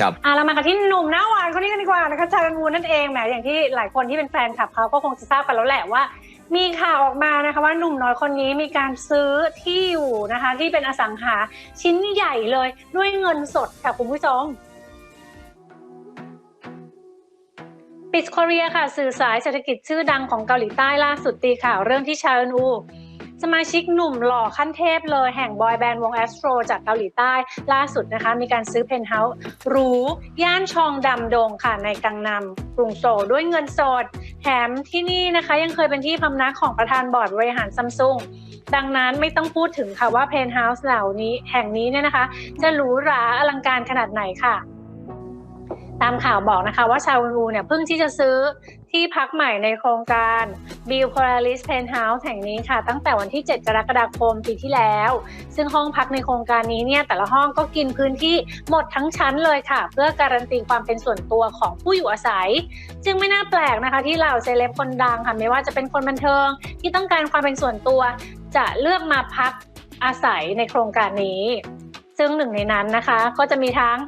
ครับอะเรามากันที่หนุ่มหน้าหวานคนนี้กันดีกว่านะคะชาลันวูนั่นเองแหมอย่างที่หลายคนที่เป็นแฟนคลับเขาก็คงจะทราบกันแล้วแหละว่า มีข่าวออกมานะคะว่าหนุ่มน้อยคนนี้มีการซื้อที่อยู่นะคะ ที่เป็นอสังหาชิ้นใหญ่เลยด้วยเงินสดค่ะคุณผู้ชมปิด Korea ค่ะสื่อสายเศรษฐกิจชื่อดังของเกาหลีใต้ล่าสุดตีข่าวเรื่องที่ชาอึนอู สมาชิกหนุ่มหล่อขั้นเทพเลยแห่งบอยแบนด์วงแอสโตรจากเกาหลีใต้ล่าสุดนะคะ มีการซื้อเพนท์เฮาส์หรูย่านชองดำดงค่ะในกังนำกรุงโซลด้วยเงินสด แถมที่นี่นะคะ ยังเคยเป็นที่พำนักของประธานบอร์ดบริหารซัมซุงดังนั้นไม่ต้องพูดถึงค่ะว่าเพนท์เฮาส์เหล่านี้แห่งนี้เนี่ยนะคะ จะหรูหราอลังการขนาดไหนค่ะ ตามข่าวบอกนะคะว่าชาวอูเนี่ยเพิ่งที่จะซื้อที่พักใหม่ในโครงการ Bill Polaris Penthouse แห่งนี้ค่ะ ตั้งแต่วันที่ 7 กรกฎาคมปีที่แล้ว ซึ่งห้องพักในโครงการนี้เนี่ยแต่ละห้องก็กินพื้นที่หมดทั้งชั้นเลยค่ะ เพื่อการันตีความเป็นส่วนตัวของผู้อยู่อาศัย จึงไม่น่าแปลกนะคะ ที่เหล่าเซเลบคนดังค่ะไม่ว่าจะเป็นคนบันเทิง ที่ต้องการความเป็นส่วนตัว จะเลือกมาพักอาศัยในโครงการนี้ ซึ่งหนึ่งในนั้นนะคะ ก็จะมีทั้ง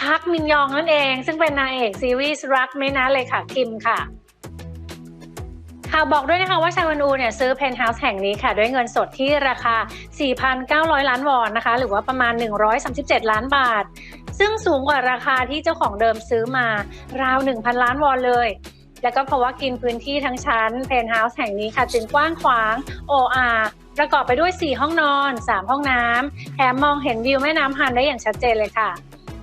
พักมินยองนั่นเอง ซึ่งเป็นนางเอกซีรีส์รักไม่นะเลยค่ะคิมค่ะข่าวบอกด้วยนะคะว่าชาวันอูเนี่ยซื้อเพนท์เฮาส์แห่งนี้ค่ะ ด้วยเงินสดที่ราคา 4,900 ล้านวอนนะคะ หรือว่าประมาณ 137 ล้านบาท ซึ่งสูงกว่าราคาที่เจ้าของเดิมซื้อมาราว 1,000 ล้านวอนเลย แล้วก็เพราะว่ากินพื้นที่ทั้งชั้นเพนท์เฮาส์แห่งนี้ค่ะจึงกว้างขวาง OR ประกอบไปด้วย 4 ห้องนอน 3 ห้องน้ำแถมมองเห็นวิวแม่น้ำฮันได้อย่างชัดเจนเลยค่ะ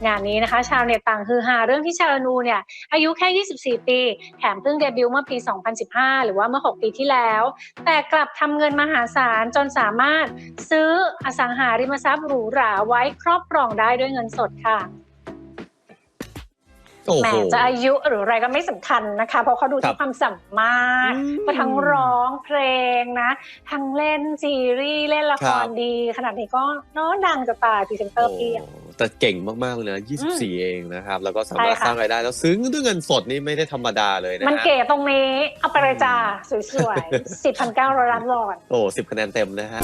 งานนี้นะคะ ชาวเน็ตต่างฮือฮาเรื่องที่ชาลานูเนี่ยอายุแค่ 24 ปี แถมเพิ่งเดบิวต์เมื่อปี 2015 หรือว่าเมื่อ 6 ปีที่แล้ว แต่กลับทำเงินมหาศาลจนสามารถซื้ออสังหาริมทรัพย์หรูหราไว้ครอบครองได้ด้วยเงินสดค่ะโอ้แหมโหจะอายุหรืออะไรก็ไม่สำคัญนะคะ เพราะเขาดูครัที่บความสามารถอืมก็ทั้งร้องเพลงนะ ทั้งเล่นซีรีส์เล่นละคครัรบดี ขนาดนี้ก็เน้อดังจะตายพรีเซนเตอร์พี่อะโอ้ แต่เก่งมากๆเลยนะ 24 เองนะครับ แล้วก็สามารถใช่ค่ะสร้างรายได้ แล้วซื้อด้วยเงินสดนี่ไม่ได้ธรรมดาเลยนะมันฮะเก๋ตรงนี้ เอาไปเลยจ้าสวยๆ10,900ล้านวอน โอ้สิบคะแนนเต็มนะฮะ